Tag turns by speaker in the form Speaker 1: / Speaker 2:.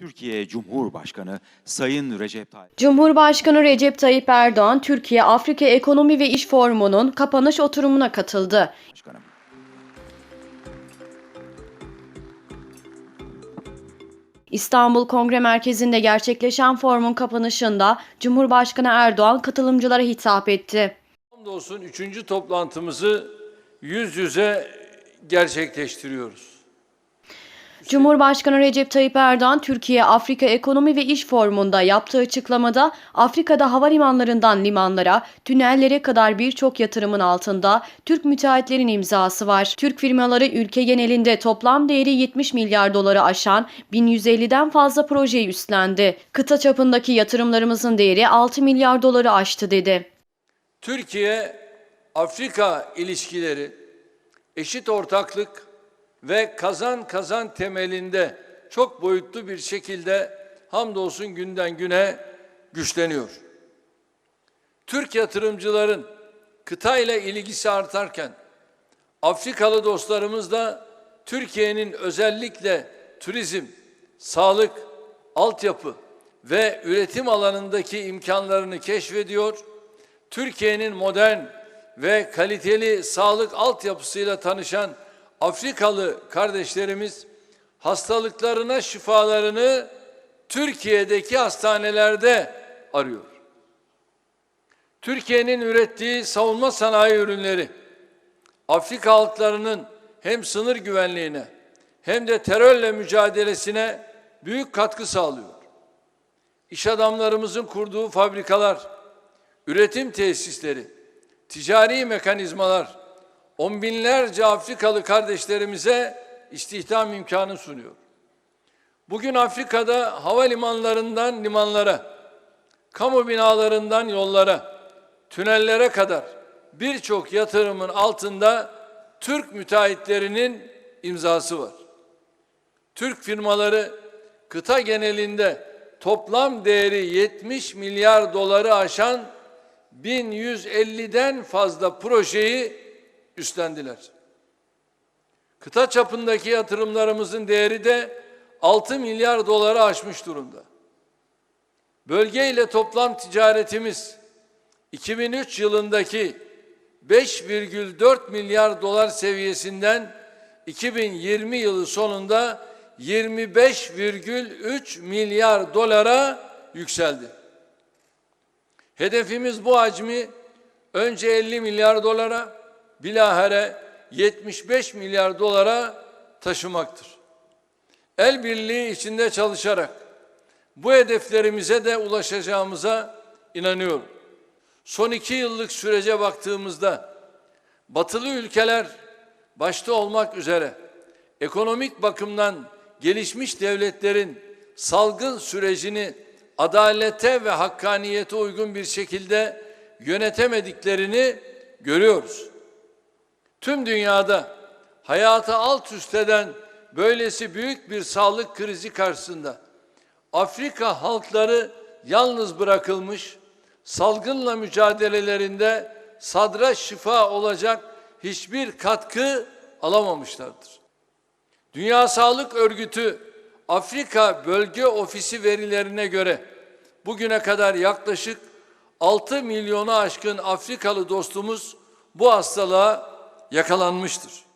Speaker 1: Türkiye Cumhurbaşkanı Sayın Recep Tayyip
Speaker 2: Cumhurbaşkanı Recep Tayyip Erdoğan, Türkiye Afrika Ekonomi ve İş Forumu'nun kapanış oturumuna katıldı.
Speaker 1: Başkanım.
Speaker 2: İstanbul Kongre Merkezi'nde gerçekleşen forumun kapanışında Cumhurbaşkanı Erdoğan katılımcılara hitap etti.
Speaker 3: Hamdolsun üçüncü toplantımızı yüz yüze gerçekleştiriyoruz.
Speaker 2: Cumhurbaşkanı Recep Tayyip Erdoğan, Türkiye Afrika Ekonomi ve İş Forumu'nda yaptığı açıklamada Afrika'da havalimanlarından limanlara, tünellere kadar birçok yatırımın altında Türk müteahhitlerin imzası var. Türk firmaları ülke genelinde toplam değeri 70 milyar doları aşan 1150'den fazla projeyi üstlendi. Kıta çapındaki yatırımlarımızın değeri 6 milyar doları aştı dedi.
Speaker 3: Türkiye Afrika ilişkileri eşit ortaklık ve kazan kazan temelinde çok boyutlu bir şekilde hamdolsun günden güne güçleniyor. Türk yatırımcıların kıta ile ilgisi artarken Afrikalı dostlarımız da Türkiye'nin özellikle turizm, sağlık, altyapı ve üretim alanındaki imkanlarını keşfediyor. Türkiye'nin modern ve kaliteli sağlık altyapısıyla tanışan Afrikalı kardeşlerimiz hastalıklarına şifalarını Türkiye'deki hastanelerde arıyor. Türkiye'nin ürettiği savunma sanayi ürünleri Afrika halklarının hem sınır güvenliğine hem de terörle mücadelesine büyük katkı sağlıyor. İş adamlarımızın kurduğu fabrikalar, üretim tesisleri, ticari mekanizmalar on binlerce Afrikalı kardeşlerimize istihdam imkanı sunuyor. Bugün Afrika'da havalimanlarından limanlara, kamu binalarından yollara, tünellere kadar birçok yatırımın altında Türk müteahhitlerinin imzası var. Türk firmaları kıta genelinde toplam değeri 70 milyar doları aşan 1150'den fazla projeyi üstlendiler. Kıta çapındaki yatırımlarımızın değeri de 6 milyar doları aşmış durumda. Bölge ile toplam ticaretimiz 2003 yılındaki 5,4 milyar dolar seviyesinden 2020 yılı sonunda 25,3 milyar dolara yükseldi. Hedefimiz bu hacmi önce 50 milyar dolara, bilahare 75 milyar dolara taşımaktır. El birliği içinde çalışarak bu hedeflerimize de ulaşacağımıza inanıyorum. Son iki yıllık sürece baktığımızda batılı ülkeler başta olmak üzere ekonomik bakımdan gelişmiş devletlerin salgın sürecini adalete ve hakkaniyete uygun bir şekilde yönetemediklerini görüyoruz. Tüm dünyada hayatı alt üst eden böylesi büyük bir sağlık krizi karşısında Afrika halkları yalnız bırakılmış, salgınla mücadelelerinde sadra şifa olacak hiçbir katkı alamamışlardır. Dünya Sağlık Örgütü Afrika Bölge Ofisi verilerine göre bugüne kadar yaklaşık 6 milyonu aşkın Afrikalı dostumuz bu hastalığa yakalanmıştır.